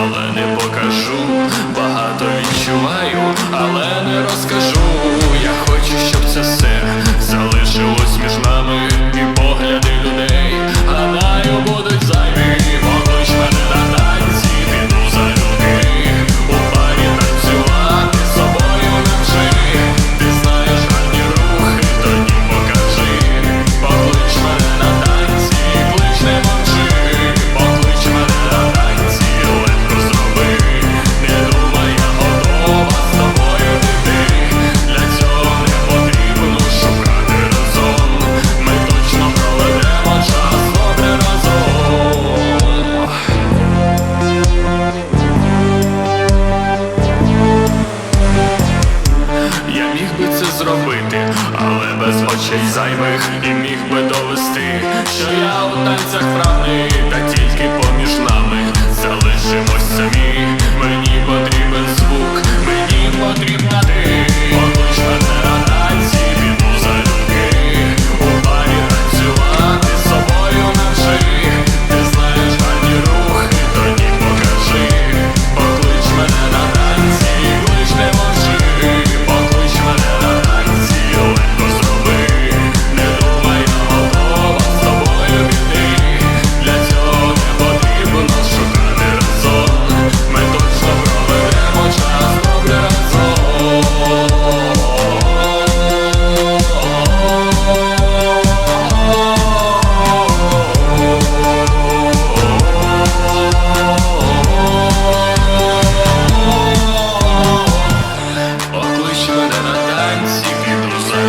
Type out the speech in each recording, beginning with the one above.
але не покажу. міг би це зробити, але без очей зайвих і міг би довести, що я у танцях.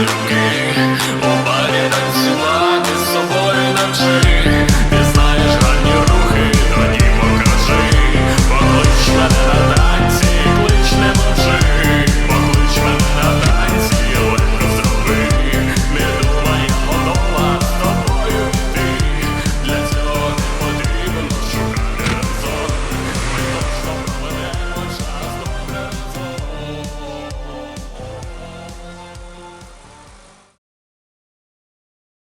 look